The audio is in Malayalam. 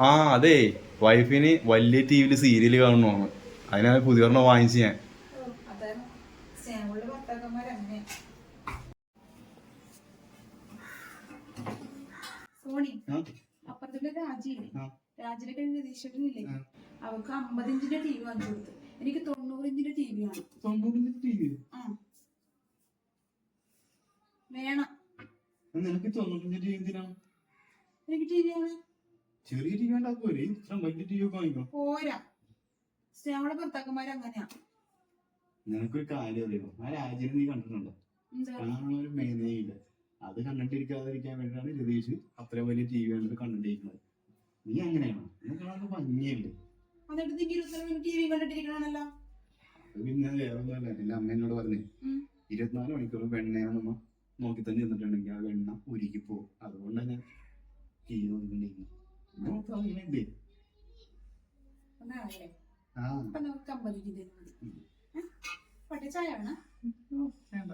ആ അതെ. വൈഫിന് വലിയ ടി വിയിൽ സീരിയൽ കാണണമെന്ന് അതിനാണ് പുതിയ ഒരെണ്ണം വാങ്ങിച്ചു ഞാൻ അപ്പുറത്തിന്റെ രാജിയില്ലേ? കഴിഞ്ഞ രതീഷേട്ടനില്ലേ. അവർക്ക് ഇഞ്ചിന്റെ ടി വി വാങ്ങിച്ചു കൊടുത്തു. എനിക്ക് തൊണ്ണൂറ് ഇഞ്ചിന്റെ ടി വി? ആണ് ആ. വേണം. നിനക്ക് തൊണ്ണൂറിഞ്ചിന്റെ ടി വി എനിക്ക് ടി വി ആണ്. ചെറിയ ടി വി ഉണ്ടാക്കുമല്ലേ ഇത്ര വലിയ ടി വി ഒക്കെ വാങ്ങിക്കോ. പോരാ. ഞങ്ങളെ ഭർത്താക്കന്മാര് അങ്ങനെയാ. നിനക്കൊരു കാര്യം അറിയോ ആ രാജ്യം നീ കണ്ടിട്ടുണ്ടോ? മേനയില്ല അത് കണ്ടിട്ടിരിക്കാതിരിക്കാൻ വേണ്ടിയിട്ടാണ് രതീഷ് അത്ര വലിയ ടി വി കണ്ടിട്ട് കണ്ടിട്ടിരിക്കുന്നത്. നീ അങ്ങനെയാണോ? നിനക്ക് കാണാൻ ഭംഗിയല്ലേ എന്നിട്ട് നീ ഇരുപത്തിനാല് ടി വി കണ്ടിട്ടിരിക്കണമല്ലോ അത് പിന്നെ വേറെ ഒന്നുമല്ല എന്റെ അമ്മ എന്നോട് പറഞ്ഞു. ഇരുപത്തിനാല് മണിക്കൂർ നമ്മ നോക്കി തന്നെ ഇരുന്നിട്ടുണ്ടെങ്കിൽ ആ വെണ്ണ ടി ഇല്ലേ നമുക്ക് അങ്ങനെയല്ലേ ഒന്നാണല്ലേ ആ. അപ്പൊ നമുക്ക് അമ്പത് ഉം. ഏ? വേണം? വേണ്ട.